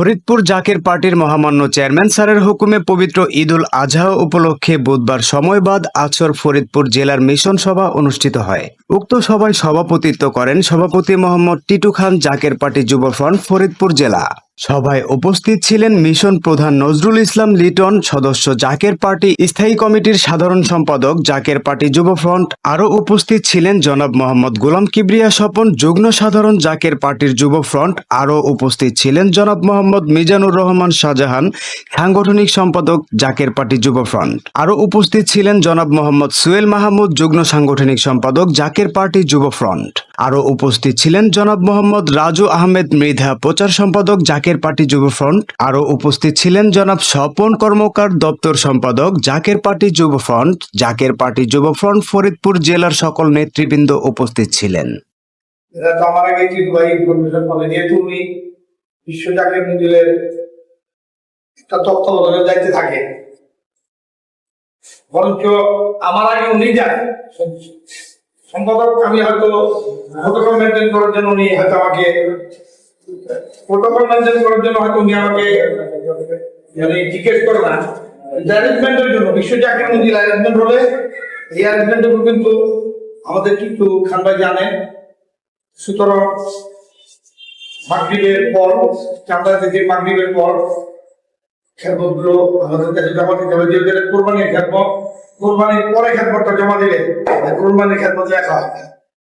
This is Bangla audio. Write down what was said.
ফরিদপুর জাকের পার্টির মহামান্য চেয়ারম্যান স্যারের হুকুমে পবিত্র ঈদ উল আজহা উপলক্ষে বুধবার সময়বাদ আছর ফরিদপুর জেলার মিশন সভা অনুষ্ঠিত হয়। উক্ত সভায় সভাপতিত্ব করেন সভাপতি মোহাম্মদ টিটু খান, জাকের পার্টি যুব ফ্রন্ট, ফরিদপুর জেলা। সভায় উপস্থিত ছিলেন মিশন প্রধান নজরুল ইসলাম লিটন, সদস্য জাকের পার্টি, স্থায়ী কমিটির সাধারণ সম্পাদক জাকের পার্টি যুব ফ্রন্ট। আরও উপস্থিত ছিলেন জনাব মোহাম্মদ গোলাম কিবরিয়া স্বপন, যুগ্ম সাধারণ জাকের পার্টির যুব ফ্রন্ট। আরও উপস্থিত ছিলেন জনাব মোহাম্মদ মিজানুর রহমান শাহজাহান, সাংগঠনিক সম্পাদক জাকের পার্টি যুব ফ্রন্ট। আরও উপস্থিত ছিলেন জনাব মোহাম্মদ সুয়েল মাহমুদ, যুগ্ম সাংগঠনিক সম্পাদক জাকের পার্টি যুব ফ্রন্ট। আরও উপস্থিত ছিলেন জনাব মোহাম্মদ রাজু আহমেদ মৃধা প্রচার সম্পাদক জাকের পার্টি যুব ফ্রন্ট। আরও উপস্থিত ছিলেন জনাব স্বপন কর্মকার দপ্তর সম্পাদক জাকের পার্টি যুব ফ্রন্ট। জাকের পার্টি যুব ফ্রন্ট ফরিদপুর জেলার সকল নেতৃবৃন্দ উপস্থিত ছিলেন। বরঞ্চ আমার আগে উনি যান। সম্পাদক, আমি হয়তো প্রোটোকল মেনটেন করার জন্য উনি হয়তো আমাকে প্রোটোকল মেনটেন করার জন্য হয়তো উনি আমাকে মানে জিজ্ঞেস করে না। অ্যারেঞ্জমেন্টের জন্য বিশ্ব জাতীয় মন্দির অ্যারেঞ্জমেন্ট হলে, এই অ্যারেঞ্জমেন্টের কিন্তু আমাদের কিন্তু খান ভাই জানেন সুতরাং মাগরীবের পর, চাঁদা থেকে মাগরীবের পর খেদমত আমাদের কাছে জমা দিতে হবে। এটা কোরবানির খেদমত কোরবানির পরে খেদমতটা জমা দিলে কোরবানির খেদমত লেখা হয় না।